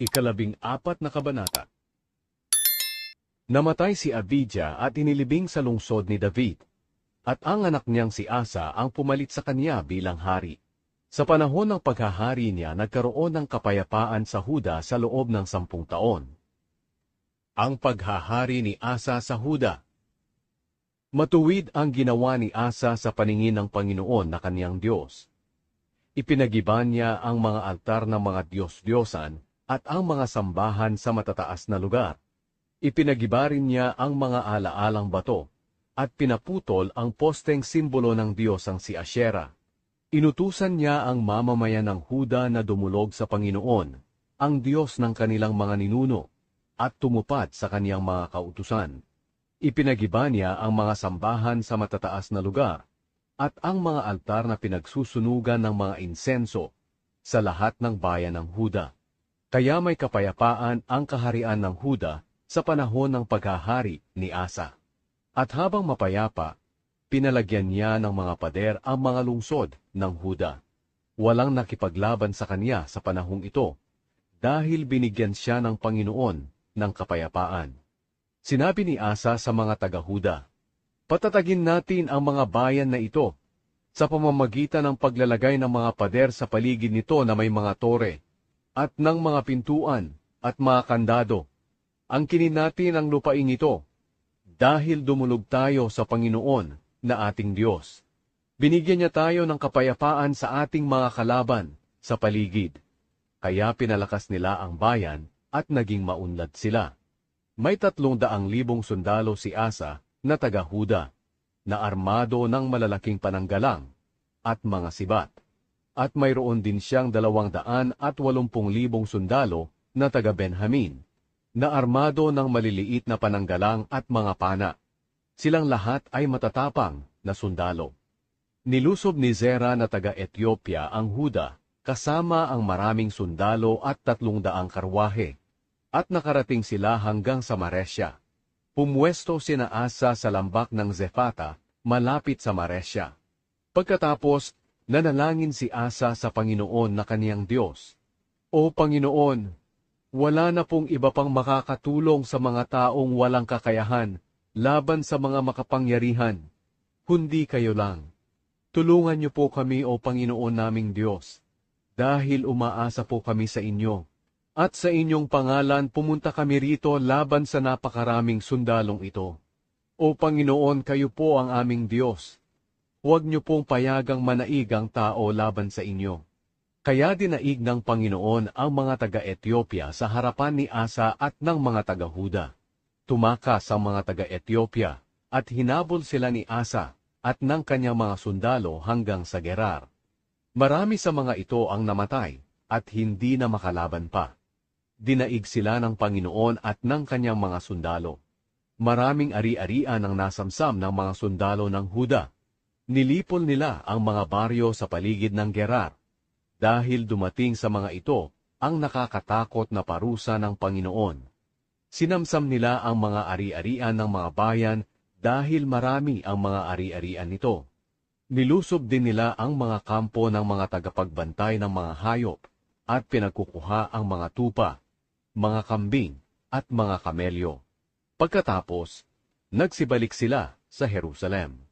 Ikalabing apat na kabanata. Namatay si Abijah at inilibing sa lungsod ni David, at ang anak niyang si Asa ang pumalit sa kanya bilang hari. Sa panahon ng paghahari niya, nagkaroon ng kapayapaan sa Huda sa loob ng sampung taon. Ang paghahari ni Asa sa Huda Matuwid ang ginawa ni Asa sa paningin ng Panginoon na kaniyang Diyos. Ipinagiban niya ang mga altar ng mga Diyos-Diyosan at ang mga sambahan sa matataas na lugar. Ipinagiba rin niya ang mga alaalang bato at pinaputol ang posteng simbolo ng Diyos ang si Asherah. Inutusan niya ang mamamayan ng Huda na dumulog sa Panginoon, ang Diyos ng kanilang mga ninuno, at tumupad sa kaniyang mga kautusan. Ipinagiba niya ang mga sambahan sa matataas na lugar, at ang mga altar na pinagsusunugan ng mga insenso sa lahat ng bayan ng Huda. Kaya may kapayapaan ang kaharian ng Huda sa panahon ng paghahari ni Asa. At habang mapayapa, pinalagyan niya ng mga pader ang mga lungsod ng Huda. Walang nakipaglaban sa kanya sa panahong ito, dahil binigyan siya ng Panginoon ng kapayapaan. Sinabi ni Asa sa mga taga-Huda, Patatagin natin ang mga bayan na ito sa pamamagitan ng paglalagay ng mga pader sa paligid nito na may mga tore, at ng mga pintuan at mga kandado. Ang natin ang lupaing ito, dahil dumulog tayo sa Panginoon na ating Diyos. Binigyan niya tayo ng kapayapaan sa ating mga kalaban sa paligid. Kaya pinalakas nila ang bayan at naging maunlad sila. May tatlong daang libong sundalo si Asa na taga-Huda, na armado ng malalaking pananggalang at mga sibat. At mayroon din siyang dalawang daan at walumpung libong sundalo na taga-Benjamin, na armado ng maliliit na pananggalang at mga pana. Silang lahat ay matatapang na sundalo. Nilusob ni Zera na taga-Ethiopia ang Huda kasama ang maraming sundalo at tatlong daang karwahe, at nakarating sila hanggang sa Maresya. Pumwesto sina Asa sa lambak ng Zefata, malapit sa Maresya. Pagkatapos, nanalangin si Asa sa Panginoon na kaniyang Diyos. O Panginoon, wala na pong iba pang makakatulong sa mga taong walang kakayahan laban sa mga makapangyarihan, kundi kayo lang. Tulungan niyo po kami, O Panginoon naming Diyos, dahil umaasa po kami sa inyo. At sa inyong pangalan pumunta kami rito laban sa napakaraming sundalong ito. O Panginoon, kayo po ang aming Diyos. Huwag niyo pong payagang manaig ang tao laban sa inyo. Kaya dinaig ng Panginoon ang mga taga-Ethiopia sa harapan ni Asa at ng mga taga-Huda. Tumakas ang mga taga-Ethiopia at hinabol sila ni Asa at ng kanyang mga sundalo hanggang sa Gerar. Marami sa mga ito ang namatay at hindi na makalaban pa dinaig sila ng Panginoon at ng kanyang mga sundalo. Maraming ari-arian ang nasamsam ng mga sundalo ng Huda. Nilipol nila ang mga baryo sa paligid ng Gerar. Dahil dumating sa mga ito ang nakakatakot na parusa ng Panginoon. Sinamsam nila ang mga ari-arian ng mga bayan dahil marami ang mga ari-arian nito. Nilusob din nila ang mga kampo ng mga tagapagbantay ng mga hayop at pinagkukuha ang mga tupa mga kambing at mga kamelyo. Pagkatapos, nagsibalik sila sa Jerusalem.